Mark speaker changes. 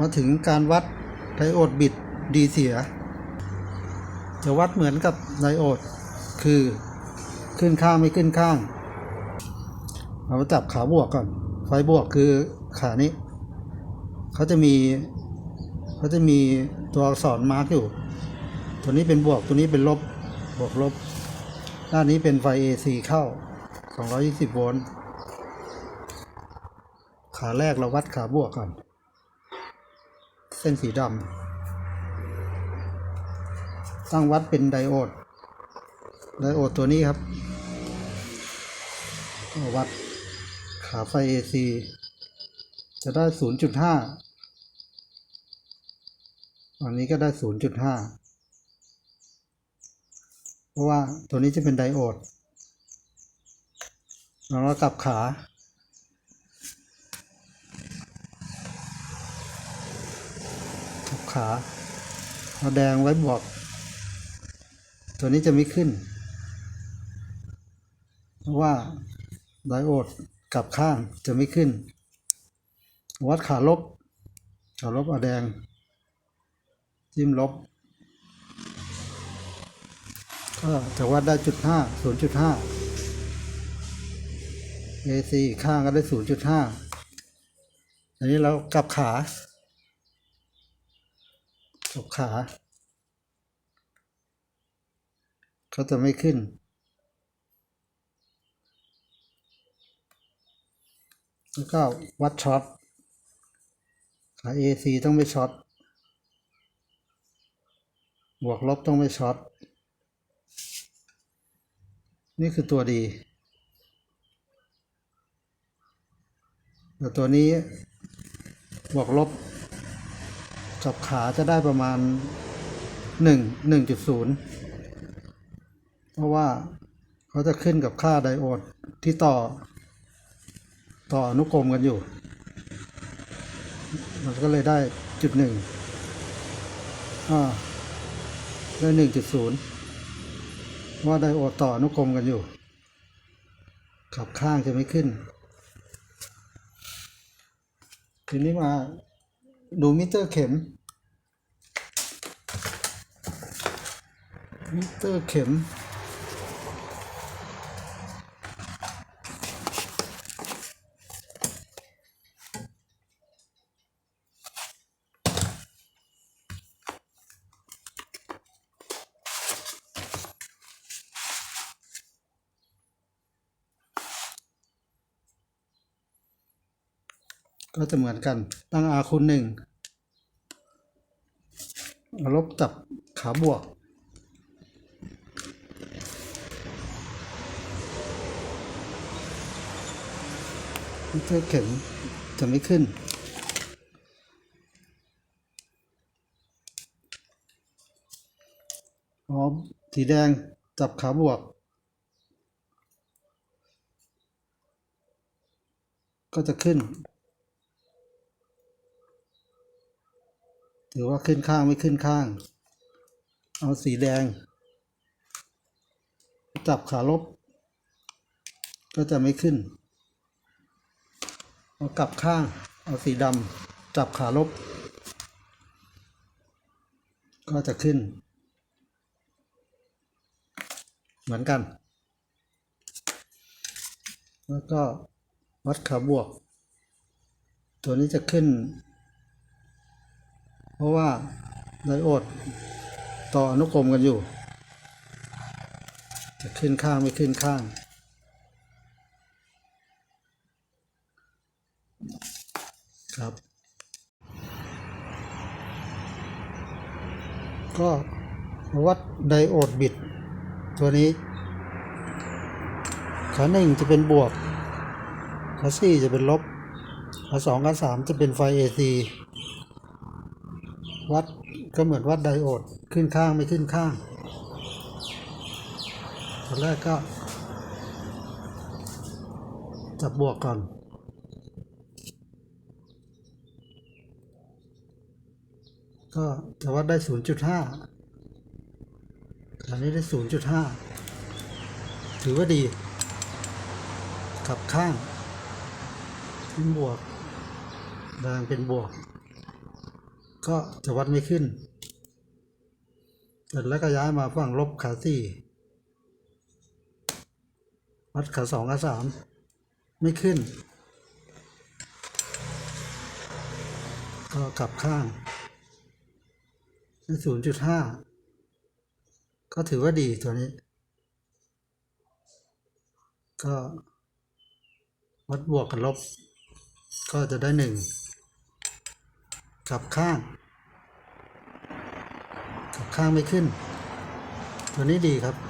Speaker 1: มาถึงการวัดไดโอดบิดดีเสีย จะวัดเหมือนกับไดโอดคือขึ้นข้างไม่ขึ้นข้าง เรามาจับขาบวกก่อน ไฟบวกคือขานี้ เขาจะมีเขาจะมีตัวอักษรมาร์กอยู่ ตัวนี้เป็นบวกตัวนี้เป็นลบบวกลบ ด้านนี้เป็นไฟ AC เข้า 220 โวลต์ขาแรกเราวัดขาบวกก่อน เส้นสีดำตั้งวัดเป็นไดโอด ไดโอดตัวนี้ครับก็วัดขาไฟ AC จะได้ 0.5อันนี้ก็ได้ 0.5 เพราะว่าตัวนี้จะเป็นไดโอด เราก็กลับขา กลับ ขาเอาแดงไว้บวก ตัวนี้จะไม่ขึ้น เพราะว่าไดโอดกลับข้างจะไม่ขึ้น วัดขาลบ ขาลบเอาแดง จิ้มลบ ก็จะวัดได้จุดห้าศูนย์จุดห้า AC ข้างก็ได้ศูนย์จุดห้าอันนี้เรากลับขา กลับขา เขาจะไม่ขึ้น แล้วก็วัดช็อต ขา AC ต้องไม่ช็อต บวกลบต้องไม่ช็อต นี่คือตัวดี แต่ตัวนี้บวกลบ กับขาจะได้ประมาณหนึ่งหนึ่งจุดศูนย์เพราะว่าเขาจะขึ้นกับค่าไดโอดที่ต่อ ต่ออนุกรมกันอยู่ มันก็เลยได้จุดหนึ่งอ่าได้หนึ่งจุดศูนย์ว่าไดโอดต่ออนุกรมกันอยู่ขับข้างจะไม่ขึ้น ทีนี้มา ดูมิเตอร์เข็ม มิเตอร์เข็ม ก็จะเหมือนกัน ตั้ง R คูณหนึ่งลบจับขาบวกมิเตอเข็มจะไม่ขึ้น อ๋อ สีแดงจับขาบวก ก็จะขึ้น ถือว่าขึ้นข้างไม่ขึ้นข้าง เอาสีแดง จับขาลบ ก็จะไม่ขึ้น เอากลับข้าง เอาสีดำจับขาลบ ก็จะขึ้น เหมือนกัน แล้วก็วัดขาบวก ตัวนี้จะขึ้น เพราะว่าไดโอดต่ออนุกรมกันอยู่ จะขึ้นข้างไม่ขึ้นข้าง ครับ ก็วัดไดโอดบิด ตัวนี้ ขาหนึ่งจะเป็นบวก ขาสี่จะเป็นลบ ขาสองขาสามจะเป็นไฟ AC วัดก็เหมือนวัดไดโอดขึ้นข้างไม่ขึ้นข้างตอนแรกก็จับบวกก่อน ก็จะวัดได้ 0.5อันนี้ได้ 0.5 ถือว่าดี ขับข้างเป็นบวกแดงเป็นบวก ก็จะวัดไม่ขึ้น เสร็จแล้วก็ย้ายมาฝั่งลบขาสี่วัดขาสองขาสามไม่ขึ้น ก็กลับข้างศูนย์จุดห้าก็ถือว่าดีตัวนี้ ก็วัดบวกกับลบ ก็จะได้หนึ่ง กับข้างกับข้างไม่ขึ้น ตัวนี้ดีครับ